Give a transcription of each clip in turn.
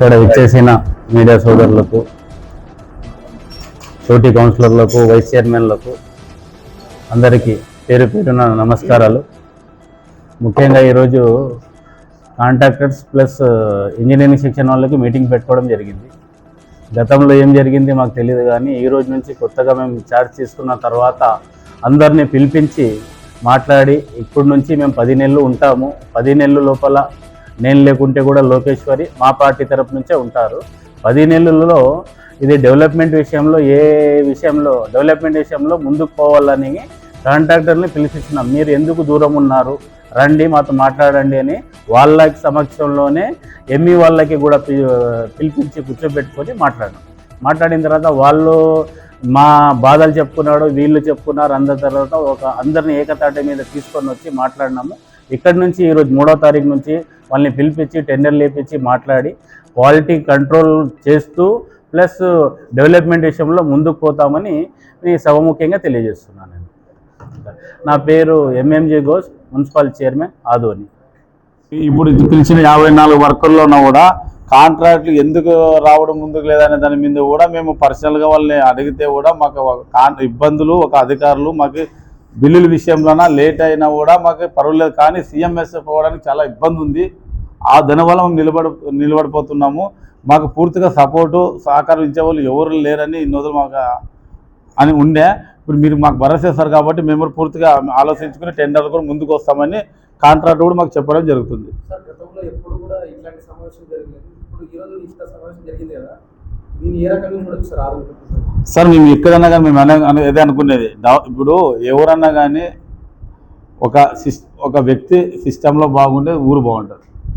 ఇక్కడ ఇచ్చేసిన మీడియా సోదరులకు చోటీ కౌన్సిలర్లకు వైస్ చైర్మన్లకు అందరికీ పేరు పేరున నమస్కారాలు. ముఖ్యంగా ఈరోజు కాంట్రాక్టర్స్ ప్లస్ ఇంజనీరింగ్ సెక్షన్ వాళ్ళకి మీటింగ్ పెట్టుకోవడం జరిగింది. గతంలో ఏం జరిగింది మాకు తెలియదు కానీ ఈ రోజు నుంచి కొత్తగా మేము ఛార్జ్ తీసుకున్న తర్వాత అందరినీ పిలిపించి మాట్లాడి ఇప్పటి నుంచి మేము పది నెలలు ఉంటాము. పది నెలల లోపల నేను లేకుంటే కూడా లోకేశ్వరి మా పార్టీ తరపు నుంచే ఉంటారు. పది నెలలలో ఇది డెవలప్మెంట్ విషయంలో ఏ విషయంలో డెవలప్మెంట్ విషయంలో ముందుకు పోవాలని కాంట్రాక్టర్ని పిలిపించినాం. మీరు ఎందుకు దూరం ఉన్నారు? రండి మాతో మాట్లాడండి అని వాళ్ళ సమక్షంలోనే ఎమ్మి వాళ్ళకి కూడా పి- పిలిపించి కూర్చోబెట్టుకొని మాట్లాడాం మాట్లాడిన తర్వాత వాళ్ళు మా బాధలు చెప్పుకున్నాడు వీళ్ళు చెప్పుకున్నారు. అందరి తర్వాత ఒక అందరిని ఏకతాటి మీద తీసుకొని వచ్చి మాట్లాడినాము. ఇక్కడ నుంచి ఈరోజు మూడో తారీఖు నుంచి వాళ్ళని పిలిపించి టెండర్ లేపించి మాట్లాడి క్వాలిటీ కంట్రోల్ చేస్తూ ప్లస్ డెవలప్మెంట్ విషయంలో ముందుకు పోతామని ఈ సభముఖ్యంగా తెలియజేస్తున్నాను నేను. నా పేరు MMJ Ghosh municipal chairman Adoni. ఇప్పుడు పిలిచిన యాభై నాలుగు వర్కర్లోనూ కూడా కాంట్రాక్ట్లు ఎందుకు రావడం ముందుకు లేదనే దాని మీద కూడా మేము పర్సనల్గా వాళ్ళని అడిగితే కూడా మాకు ఒక ఇబ్బందులు ఒక అధికారులు మాకు బిల్లుల విషయంలోన లేట్ అయినా కూడా మాకు పర్వాలేదు. కానీ సీఎంఎస్ పోవడానికి చాలా ఇబ్బంది ఉంది. ఆ దానివల్ల మేము నిలబడ నిలబడిపోతున్నాము. మాకు పూర్తిగా సపోర్టు సహకారం ఇచ్చే వాళ్ళు ఎవరు లేరని ఇన్ని రోజులు మాకు అని ఉండే. ఇప్పుడు మీరు మాకు భరోసేస్తారు కాబట్టి మేము కూడా పూర్తిగా ఆలోచించుకుని టెండర్ కూడా ముందుకు వస్తామని కాంట్రాక్ట్ కూడా మాకు చెప్పడం జరుగుతుంది. సమావేశం ఇప్పుడు ఈ జరిగింది కదా. ఏ రకంగా సార్ మేము ఎక్కడన్నా కానీ మేము అనే అనే- అనుకునేది. ఇప్పుడు ఎవరన్నా కానీ ఒక సిస్ ఒక వ్యక్తి సిస్టంలో బాగుంటే ఊరు బాగుంటుంది.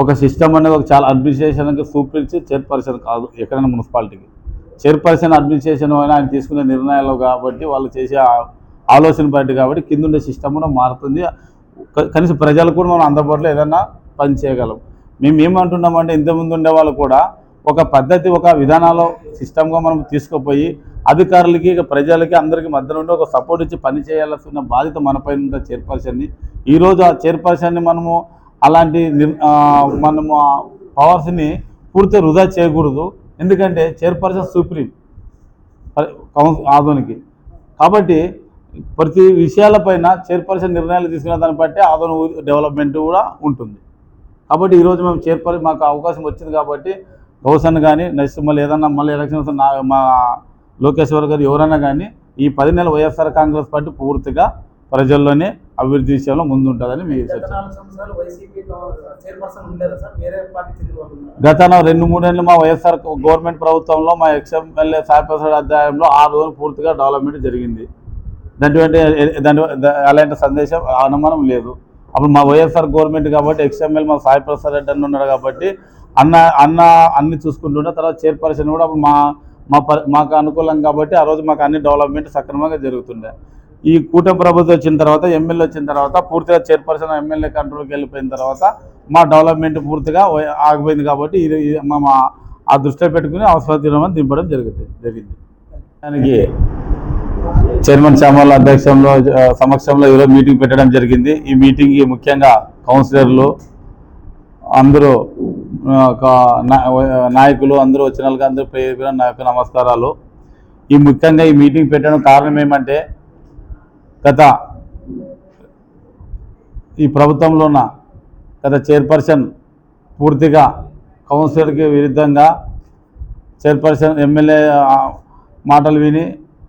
ఒక సిస్టమ్ అనేది ఒక చాలా అడ్మినిస్ట్రేషన్కి చూపించి చైర్పర్సన్ కాదు ఎక్కడైనా మున్సిపాలిటీకి. చైర్పర్సన్ అడ్మినిస్ట్రేషన్ అయినా ఆయన తీసుకునే నిర్ణయాలు కాబట్టి వాళ్ళు చేసే ఆలోచన బట్టి కాబట్టి కింద ఉండే సిస్టమ్ కూడా మారుతుంది. కనీసం ప్రజలకు కూడా మనం అందుబాటులో ఏదైనా పని చేయగలం. మేము ఏమంటున్నామంటే ఇంతకుముందు ఉండే వాళ్ళు కూడా ఒక పద్ధతి ఒక విధానాలు సిస్టమ్గా మనం తీసుకుపోయి అధికారులకి ప్రజలకి అందరికీ మధ్య నుండి ఒక సపోర్ట్ ఇచ్చి పని చేయాల్సిన బాధ్యత మనపై పైన చైర్పర్సన్ని. ఈరోజు ఆ చైర్పర్సన్ని మనము అలాంటి నిర్- మనము పవర్స్ని పూర్తి వృధా చేయకూడదు. ఎందుకంటే చైర్పర్సన్ సుప్రీం కౌన్సిల్ ఆదోనికి. కాబట్టి ప్రతి విషయాలపైన చైర్పర్సన్ నిర్ణయాలు తీసుకునే దాన్ని బట్టి ఆదోని డెవలప్మెంట్ కూడా ఉంటుంది. కాబట్టి ఈరోజు మేము చైర్పర్సన్ మాకు అవకాశం వచ్చింది కాబట్టి గౌసన్ కానీ నెక్స్ట్ మళ్ళీ ఏదన్నా మళ్ళీ ఎలక్షన్ వస్తే నా మా లోకేశ్వర్ గారు ఎవరైనా కానీ ఈ పది నెలల వైఎస్ఆర్ కాంగ్రెస్ పార్టీ పూర్తిగా ప్రజల్లోనే అభివృద్ధి విషయంలో ముందుంటుందని మీకు గత రెండు మూడేళ్ళు మా వైఎస్ఆర్ గవర్నమెంట్ ప్రభుత్వంలో మా ఎక్స్ఎమ్ఎల్ఏ సాయిప్రసాద్ అధ్యాయంలో ఆ రోజు పూర్తిగా డెవలప్మెంట్ జరిగింది. దాంట్లో దాని అలాంటి సందేశం అనుమానం లేదు. అప్పుడు మా వైఎస్ఆర్ గవర్నమెంట్ కాబట్టి ఎక్స్ఎంఎల్ మా సాయిప్రసాద్ రెడ్డి అన్న ఉన్నాడు కాబట్టి అన్న అన్న అన్ని చూసుకుంటుండే తర్వాత చైర్పర్సన్ కూడా అప్పుడు మా మా ప- మాకు అనుకూలం కాబట్టి ఆ రోజు మాకు అన్ని డెవలప్మెంట్ సక్రమంగా జరుగుతుండే. ఈ కూటమి ప్రభుత్వం వచ్చిన తర్వాత ఎమ్మెల్యే వచ్చిన తర్వాత పూర్తిగా చైర్పర్సన్ ఎమ్మెల్యే కంట్రోల్కి వెళ్ళిపోయిన తర్వాత మా డెవలప్మెంట్ పూర్తిగా ఆగిపోయింది కాబట్టి ఇది మా మా ఆ దృష్టిలో పెట్టుకుని అవసరం దింపడం జరుగుతుంది జరిగింది. దానికి చైర్మన్ శ్యామల అధ్యక్షంలో సమక్షంలో ఈరోజు మీటింగ్ పెట్టడం జరిగింది. ఈ మీటింగ్కి ముఖ్యంగా కౌన్సిలర్లు అందరూ నాయకులు అందరూ వచ్చిన వాళ్ళకి అందరూ పేరు పేరున నా యొక్క నమస్కారాలు. ఈ ముఖ్యంగా ఈ మీటింగ్ పెట్టడం కారణం ఏమంటే గత ఈ ప్రభుత్వంలో ఉన్న గత చైర్పర్సన్ పూర్తిగా కౌన్సిలర్కి విరుద్ధంగా చైర్పర్సన్ ఎమ్మెల్యే మాటలు విని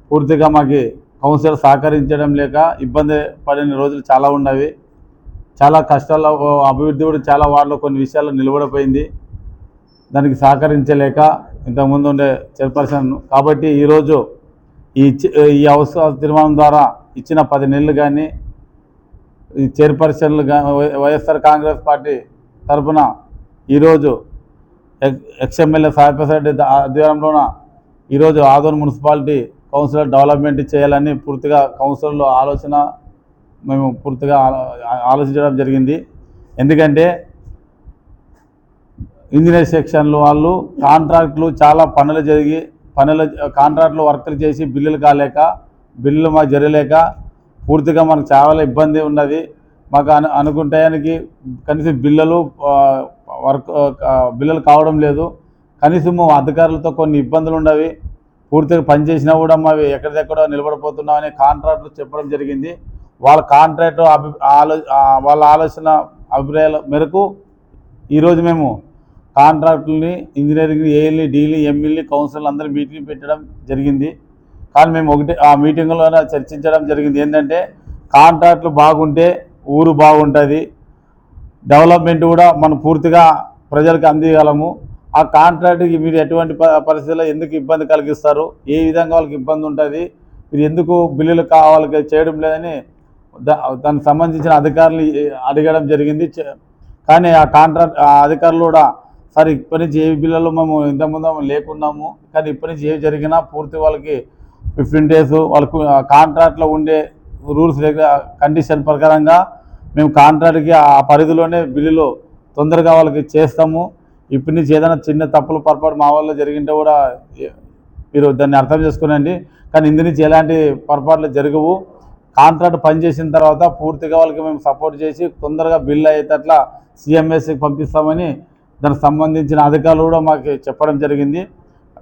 పూర్తిగా మాకు కౌన్సిలర్ సహకరించడం లేక ఇబ్బంది పడిన రోజులు చాలా ఉన్నవి. చాలా కష్టాల్లో అభివృద్ధి కూడా చాలా వార్డులో కొన్ని విషయాల్లో నిలబడిపోయింది. దానికి సహకరించలేక ఇంతకుముందు ఉండే చైర్పర్సన్ కాబట్టి ఈరోజు ఈ ఈ అవసర తీర్మానం ద్వారా ఇచ్చిన పది నెలలు కానీ ఈ చైర్పర్సన్లు వై- వైఎస్ఆర్ కాంగ్రెస్ పార్టీ తరఫున ఈరోజు ఎక్- ఎక్స్ఎమ్మెల్యే సాయిప్రసాద్ రెడ్డి ఆధ్వర్యంలోన ఈరోజు ఆదోన్ మున్సిపాలిటీ కౌన్సిలర్ డెవలప్మెంట్ చేయాలని పూర్తిగా కౌన్సిలర్లో ఆలోచన మేము పూర్తిగా ఆలో- ఆలోచించడం జరిగింది. ఎందుకంటే ఇంజనీర్ సెక్షన్లు వాళ్ళు కాంట్రాక్ట్లు చాలా పనులు జరిగి పనులు కాంట్రాక్ట్లు వర్కులు చేసి బిల్లులు కాలేక బిల్లులు మాకు జరగలేక పూర్తిగా మనకు చాలా ఇబ్బంది ఉన్నది. మాకు అను అనుకుంటానికి కనీసం బిల్లులు వర్క్ బిల్లలు బిల్లులు కావడం లేదు. కనీసం అధికారులతో కొన్ని ఇబ్బందులు ఉండవి పూర్తిగా పనిచేసినా కూడా మావి ఎక్కడిదెక్కడ నిలబడిపోతున్నాం అనే కాంట్రాక్ట్లు చెప్పడం జరిగింది. వాళ్ళ కాంట్రాక్ట్ అభి ఆలో వాళ్ళ ఆలోచన అభిప్రాయాల మేరకు ఈరోజు మేము కాంట్రాక్టుల్ని ఇంజనీరింగ్ ఏఎల్ని డీల్ని ఎంఎల్ని కౌన్సిల్ అందరూ మీటింగ్ పెట్టడం జరిగింది. కానీ మేము ఒకటి ఆ మీటింగ్లోనే చర్చించడం జరిగింది. ఏంటంటే కాంట్రాక్ట్లు బాగుంటే ఊరు బాగుంటుంది. డెవలప్మెంట్ కూడా మనం పూర్తిగా ప్రజలకు అందియగలము. ఆ కాంట్రాక్ట్కి మీరు ఎటువంటి ప- పరిస్థితుల్లో ఎందుకు ఇబ్బంది కలిగిస్తారు? ఏ విధంగా వాళ్ళకి ఇబ్బంది ఉంటుంది? మీరు ఎందుకు బిల్లులు కావాలి చేయడం లేదని దానికి సంబంధించిన అధికారులు అడగడం జరిగింది. కానీ ఆ కాంట్రాక్ట్ ఆ అధికారులు కూడా సార్ ఇప్పటి నుంచి ఏ బిల్లులు మేము ఇంతకుముందు లేకున్నాము. కానీ ఇప్పటి నుంచి ఏవి జరిగినా పూర్తి వాళ్ళకి ఫిఫ్టీన్ డేస్ వాళ్ళకు కాంట్రాక్ట్లో ఉండే రూల్స్ కండిషన్ ప్రకారంగా మేము కాంట్రాక్ట్కి ఆ పరిధిలోనే బిల్లులు తొందరగా వాళ్ళకి చేస్తాము. ఇప్పటి నుంచి ఏదైనా చిన్న తప్పులు పొరపాటు మా వల్ల జరిగింటే కూడా మీరు దాన్ని అర్థం చేసుకునండి. కానీ ఇందు నుంచి ఎలాంటి పొరపాట్లు జరగవు. కాంట్రాక్ట్ పనిచేసిన తర్వాత పూర్తిగా వాళ్ళకి మేము సపోర్ట్ చేసి తొందరగా బిల్ అయ్యేటట్లా సిఎంఎస్కి పంపిస్తామని దానికి సంబంధించిన అధికారులు కూడా మాకు చెప్పడం జరిగింది.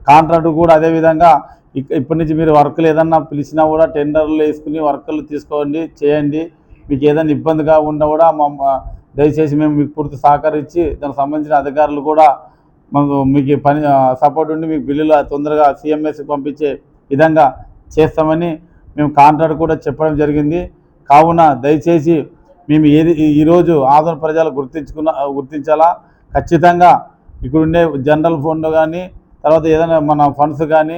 కాంట్రాక్ట్ కూడా అదేవిధంగా ఇక ఇప్పటి నుంచి మీరు వర్కులు ఏదన్నా పిలిచినా కూడా టెండర్లు వేసుకుని వర్కులు తీసుకోండి చేయండి. మీకు ఏదైనా ఇబ్బందిగా ఉన్నా కూడా మా మా- దయచేసి మేము మీకు పూర్తి సహకరించి దానికి సంబంధించిన అధికారులు కూడా మాకు మీకు పని సపోర్ట్ ఉండి మీకు బిల్లులు తొందరగా సిఎంఎస్కి పంపించే విధంగా చేస్తామని మేము కాంట్రాక్ట్ కూడా చెప్పడం జరిగింది. కావున దయచేసి మేము ఏది ఈరోజు ఆంధ్ర ప్రజలు గుర్తించుకున్న గుర్తించాలా? ఖచ్చితంగా ఇక్కడుండే జనరల్ ఫండ్ కానీ తర్వాత ఏదైనా మన ఫండ్స్ కానీ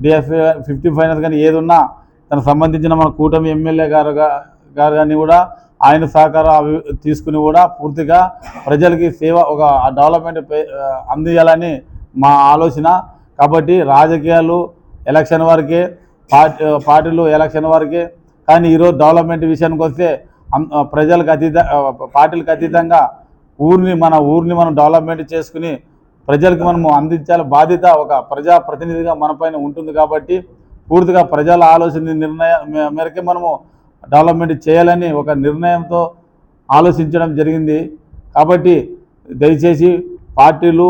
డిఎఫ్ఏ ఫిఫ్టీ ఫైనాన్స్ కానీ ఏది ఉన్నా దానికి సంబంధించిన మన కూటమి ఎమ్మెల్యే గారు గారు కానీ కూడా ఆయన సహకారం అవి తీసుకుని కూడా పూర్తిగా ప్రజలకి సేవ ఒక డెవలప్మెంట్ పే- అందియాలని మా ఆలోచన. కాబట్టి రాజకీయాలు ఎలక్షన్ వరకే పార్టీ పార్టీలు ఎలక్షన్ వరకే. కానీ ఈరోజు డెవలప్మెంట్ విషయానికి వస్తే ప్రజలకు అతీత పార్టీలకు అతీతంగా ఊరిని మన ఊరిని మనం డెవలప్మెంట్ చేసుకుని ప్రజలకు మనము అందించాల బాధ్యత ఒక ప్రజా ప్రతినిధిగా ఉంటుంది కాబట్టి పూర్తిగా ప్రజల ఆలోచన నిర్ణయ మేరకే మనము డెవలప్మెంట్ చేయాలని ఒక నిర్ణయంతో ఆలోచించడం జరిగింది. కాబట్టి దయచేసి పార్టీలు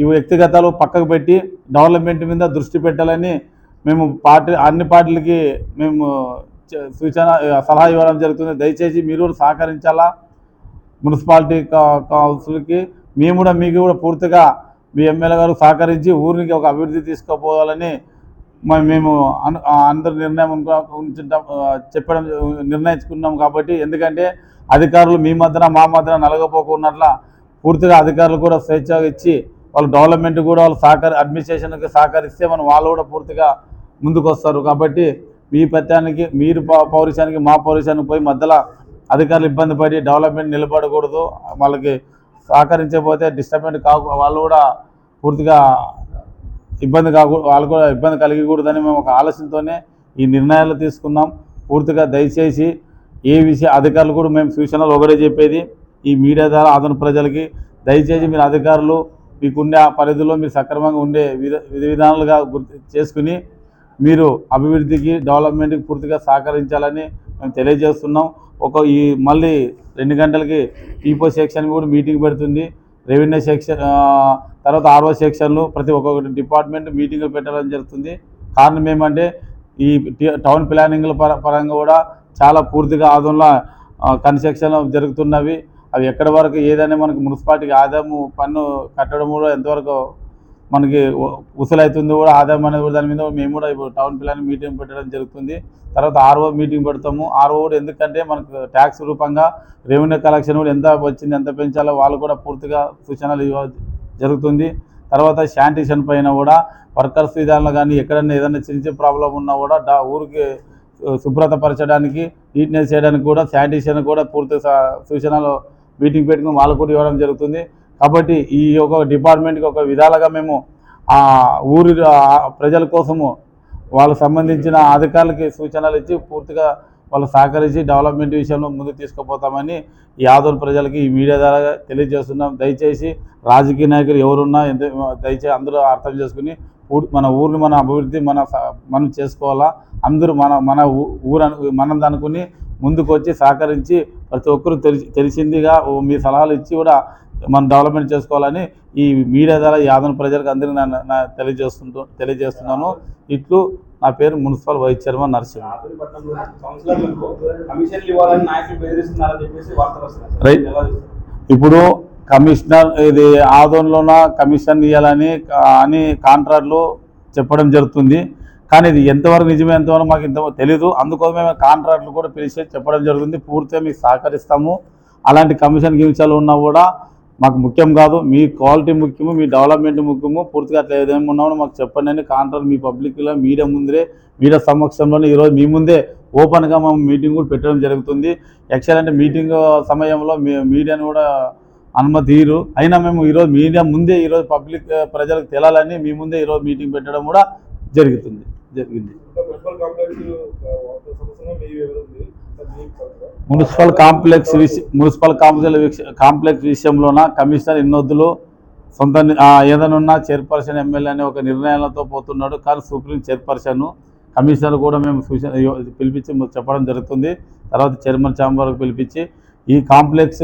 ఈ వ్యక్తిగతాలు పక్కకు పెట్టి డెవలప్మెంట్ మీద దృష్టి పెట్టాలని మేము పార్టీ అన్ని పార్టీలకి మేము సూచన సలహా ఇవ్వడం జరుగుతుంది. దయచేసి మీరు కూడా సహకరించాలా? మున్సిపాలిటీ కా- కౌన్సిల్కి మేము కూడా మీకు కూడా పూర్తిగా మీ ఎమ్మెల్యే గారు సహకరించి ఊరికి ఒక అభివృద్ధి తీసుకుపోవాలని మ- మేము అందరు నిర్ణయం ఉంచుంటాం చెప్పడం నిర్ణయించుకున్నాం కాబట్టి ఎందుకంటే అధికారులు మీ మధ్యన మా మధ్యన నలగపోకున్నట్ల పూర్తిగా అధికారులు కూడా స్వేచ్ఛగా ఇచ్చి వాళ్ళ డెవలప్మెంట్ కూడా వాళ్ళు సహకరి అడ్మినిస్ట్రేషన్కి సహకరిస్తే మనం వాళ్ళు కూడా పూర్తిగా ముందుకొస్తారు. కాబట్టి మీ పత్యానికి మీరు పౌరుషానికి మా పౌరుషానికి పోయి మధ్యలో అధికారులు ఇబ్బంది పడి డెవలప్మెంట్ నిలబడకూడదు. వాళ్ళకి సహకరించకపోతే డిస్టర్బెంట్ కాకు వాళ్ళు కూడా పూర్తిగా ఇబ్బంది కాకూడదు వాళ్ళు కూడా ఇబ్బంది కలిగకూడదని మేము ఒక ఆలోచనతోనే ఈ నిర్ణయాలు తీసుకున్నాం. పూర్తిగా దయచేసి ఏ విషయ అధికారులు కూడా మేము సూచనలు ఒకటే చెప్పేది. ఈ మీడియా ద్వారా అదన ప్రజలకి దయచేసి మీరు అధికారులు మీకుండే ఆ పరిధిలో మీరు సక్రమంగా ఉండే విధ విధానాలుగా గుర్తు చేసుకుని మీరు అభివృద్ధికి డెవలప్మెంట్కి పూర్తిగా సహకరించాలని మేము తెలియజేస్తున్నాం. ఒక ఈ మళ్ళీ రెండు గంటలకి పీపో సెక్షన్ కూడా మీటింగ్ పెడుతుంది. రెవెన్యూ సెక్షన్ తర్వాత ఆర్ఓ సెక్షన్లు ప్రతి ఒక్కొక్కటి డిపార్ట్మెంట్ మీటింగ్లు పెట్టడం జరుగుతుంది. కారణం ఏమంటే ఈ టౌన్ ప్లానింగ్ల పర పరంగా కూడా చాలా పూర్తిగా ఆదంలో కన్స్ట్రక్షన్ జరుగుతున్నవి. అవి ఎక్కడి వరకు ఏదైనా మనకు మున్సిపాలిటీకి ఆదాయము పన్ను కట్టడం కూడా ఎంతవరకు మనకి ఉసలవుతుంది కూడా ఆదాయం అనేది కూడా దాని మీద మేము కూడా ఇప్పుడు టౌన్ ప్లాన్ మీటింగ్ పెట్టడం జరుగుతుంది. తర్వాత ఆర్ఓ మీటింగ్ పెడతాము. ఆర్ఓ కూడా ఎందుకంటే మనకు ట్యాక్స్ రూపంగా రెవెన్యూ కలెక్షన్ కూడా ఎంత వచ్చింది ఎంత పెంచాలో వాళ్ళు కూడా పూర్తిగా సూచనలు ఇవ్వ జరుగుతుంది. తర్వాత శానిటేషన్ పైన కూడా వర్కర్స్ విధానంలో కానీ ఎక్కడైనా ఏదైనా చిన్న చిన్న ప్రాబ్లం ఉన్నా కూడా డా ఊరికి శుభ్రతపరచడానికి నీట్నెస్ చేయడానికి కూడా శానిటేషన్ కూడా పూర్తి సూచనలు మీటింగ్ పెట్టుకుని వాళ్ళకు కూడా ఇవ్వడం జరుగుతుంది. కాబట్టి ఈ యొక్క డిపార్ట్మెంట్కి ఒక విధాలుగా మేము ఆ ఊరి ప్రజల కోసము వాళ్ళకు సంబంధించిన అధికారులకి సూచనలు ఇచ్చి పూర్తిగా వాళ్ళు సహకరించి డెవలప్మెంట్ విషయంలో ముందుకు తీసుకుపోతామని ఈ ప్రజలకి ఈ మీడియా ద్వారా తెలియజేస్తున్నాం. దయచేసి రాజకీయ నాయకులు ఎవరున్నా ఎంత దయచేసి అందరూ అర్థం చేసుకుని ఊ- మన ఊరిని మన అభివృద్ధి మన స- మనం చేసుకోవాలా? అందరూ మన మన ఊ- ఊరు మనం అనుకుని ముందుకు వచ్చి సహకరించి ప్రతి ఒక్కరూ తెలిసి తెలిసిందిగా మీ సలహాలు ఇచ్చి కూడా మనం డెవలప్మెంట్ చేసుకోవాలని ఈ మీడియా ద్వారా యాదన ప్రజలకు అందరికీ నా- నా తెలియజేస్తుంటూ తెలియజేస్తున్నాను. ఇట్లు నా పేరు municipal vice chairman Narasimha. Right. ఇప్పుడు కమిషనర్ ఇది ఆదోన్లోన కమిషన్ ఇవ్వాలని అని కాంట్రాక్ట్లు చెప్పడం జరుగుతుంది. కానీ ఇది ఎంతవరకు నిజమే ఎంతవరకు మాకు ఇంత తెలీదు. అందుకోసమే మేము కాంట్రాక్ట్లు కూడా పిలిచి చెప్పడం జరుగుతుంది. పూర్తిగా మీకు సహకరిస్తాము. అలాంటి కమిషన్ గిమిషాలు ఉన్నా కూడా మాకు ముఖ్యం కాదు మీ క్వాలిటీ ముఖ్యము మీ డెవలప్మెంట్ ముఖ్యము. పూర్తిగా అట్లా ఏదేమి ఉన్నామో మాకు చెప్పండి అని కాంట్రాక్ట్ మీ పబ్లిక్లో మీడియా ముందరే మీడియా సమక్షంలోనే ఈరోజు మీ ముందే ఓపెన్గా మేము మీటింగ్ కూడా పెట్టడం జరుగుతుంది. యాక్చువల్ అంటే మీటింగ్ సమయంలో మీ మీడియాను కూడా అనుమతి ఇరు. అయినా మేము ఈరోజు మీడియా ముందే ఈరోజు పబ్లిక్ ప్రజలకు తెలాలని మీ ముందే ఈరోజు మీటింగ్ పెట్టడం కూడా జరుగుతుంది జరిగింది. Municipal complex municipal complex complex విషయంలోన commissioner ఇన్నొద్దులు సొంత ని- ఏదైనా చైర్పర్సన్ ఎమ్మెల్యే అనే ఒక నిర్ణయాలతో పోతున్నాడు. కానీ సుప్రీం చైర్పర్సన్ కమిషనర్ కూడా మేము సూచన పిలిపించి చెప్పడం జరుగుతుంది. తర్వాత చైర్మన్ ఛాంబర్కి పిలిపించి ఈ కాంప్లెక్స్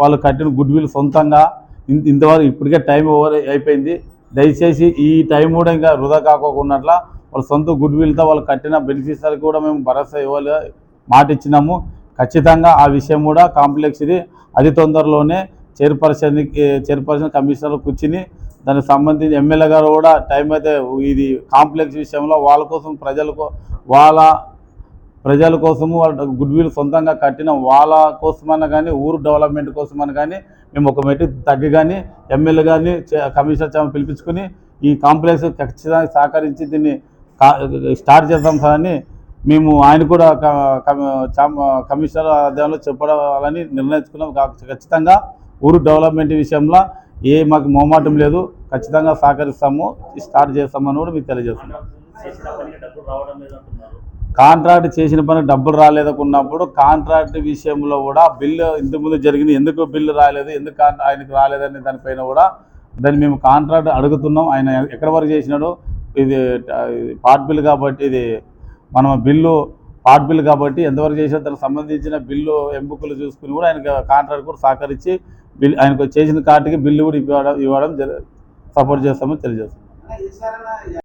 వాళ్ళు కట్టిన గుడ్ విల్ సొంతంగా ఇంతవరకు ఇప్పటికే టైం ఓవర్ అయిపోయింది. దయచేసి ఈ టైం కూడా ఇంకా వృధా కాకోకున్నట్ల వాళ్ళ సొంత గుడ్ విల్తో వాళ్ళు కట్టిన బెనిఫిట్స్కి కూడా మేము భరోసా ఇవ్వాలి. మాట ఇచ్చినాము ఖచ్చితంగా ఆ విషయం కూడా కాంప్లెక్స్ ఇది. అతి తొందరలోనే చైర్పర్సన్కి చైర్పర్సన్ కమిషనర్ కూర్చుని దానికి సంబంధించి ఎమ్మెల్యే గారు కూడా టైం అయితే ఇది కాంప్లెక్స్ విషయంలో వాళ్ళ కోసం ప్రజలకు వాళ్ళ ప్రజల కోసము వాళ్ళ గుడ్ విల్ సొంతంగా కట్టిన వాళ్ళ కోసమన్నా కానీ ఊరు డెవలప్మెంట్ కోసమని కానీ మేము ఒక మెట్టి తగ్గి కానీ ఎమ్మెల్యే గారిని కమిషనర్ చామ పిలిపించుకుని ఈ కాంప్లెక్స్ ఖచ్చితంగా సహకరించి దీన్ని స్టార్ట్ చేద్దాం సార్ అని మేము ఆయన కూడా కమిషనర్ ఆధ్వర్యంలో చెప్పడాలని నిర్ణయించుకున్నాం. కా- ఖచ్చితంగా ఊరు డెవలప్మెంట్ విషయంలో ఏ మాకు మొహమాటం లేదు. ఖచ్చితంగా సహకరిస్తాము. స్టార్ట్ చేస్తామని కూడా మీకు తెలియజేస్తున్నాం. కాంట్రాక్ట్ చేసిన పని డబ్బులు రాలేదనుకున్నప్పుడు కాంట్రాక్ట్ విషయంలో కూడా బిల్లు ఇంతకుముందు జరిగింది. ఎందుకు బిల్లు రాలేదు? ఎందుకు ఆయనకు రాలేదనే దానిపైన కూడా దాన్ని మేము కాంట్రాక్ట్ అడుగుతున్నాం. ఆయన ఎక్కడ వరకు చేసినాడు? ఇది ఇది పార్ట్ బిల్ కాబట్టి ఇది మనం బిల్లు పార్ట్ బిల్ కాబట్టి ఎంతవరకు చేసినా దానికి సంబంధించిన బిల్లు ఎంపికలు చూసుకుని కూడా ఆయన కాంట్రాక్ట్ కూడా సహకరించి బిల్ ఆయనకు చేసిన కార్డుకి బిల్లు కూడా ఇవ్వడం ఇవ్వడం జరి సపోర్ట్ చేస్తామని తెలియజేస్తాం